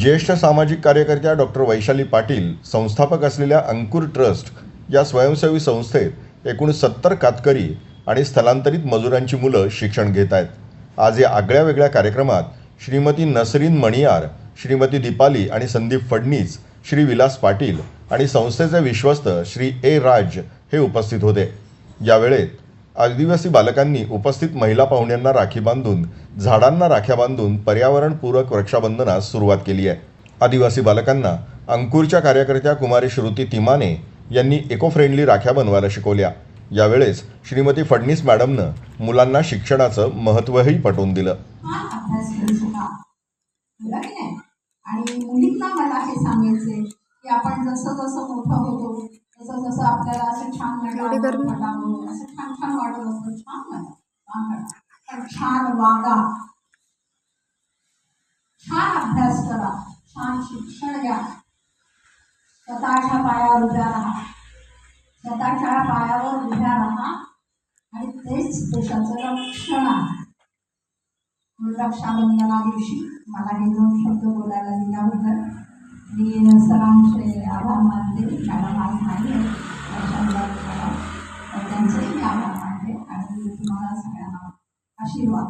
ज्येष्ठ सामाजिक कार्यकर्त्या डॉक्टर वैशाली पाटील संस्थापक असलेल्या अंकुर ट्रस्ट या स्वयंसेवी संस्थेत एकूण सत्तर कातकरी आणि स्थलांतरित मजुरांची मुलं शिक्षण घेत आहेत. आज या आगळ्या वेगळ्या कार्यक्रमात श्रीमती नसरीन मणियार श्रीमती दीपाली आणि संदीप फडणीस श्री विलास पाटील आणि संस्थेचे विश्वस्त श्री ए राज हे उपस्थित होते. यावेळेत आदिवासी बालकांनी उपस्थित महिला पाहुण्यांना राखी बांधून झाडांना राख्या बांधून पर्यावरणपूरक रक्षाबंधनास सुरुवात केली आहे. आदिवासी बालकांना अंकुरच्या कार्यकर्त्या कुमारी श्रुती तिमाने यांनी इको फ्रेंडली राख्या बनवायला शिकवल्या. यावेळेस श्रीमती फडणीस मॅडमनं मुलांना शिक्षणाचं महत्त्वही पटवून दिलं. आणि मुलींना मला हे सांगायचे की आपण जसं जसं मोठं होतो तसं तसं आपल्याला असं छान नटावं पटावं असं छान छान वाटत असतं. छान. पण छान वागा. छान अभ्यास करा. छान शिक्षण घ्या. स्वतःच्या पायावर उभ्या राहा. स्वतःच्या पायावर उभ्या राहा. आणि तेच देशाचं रक्षण आहे. म्हणून रक्षाबंधना दिवशी मला हे दोन शब्द बोलायला दिल्याबद्दल Sheila.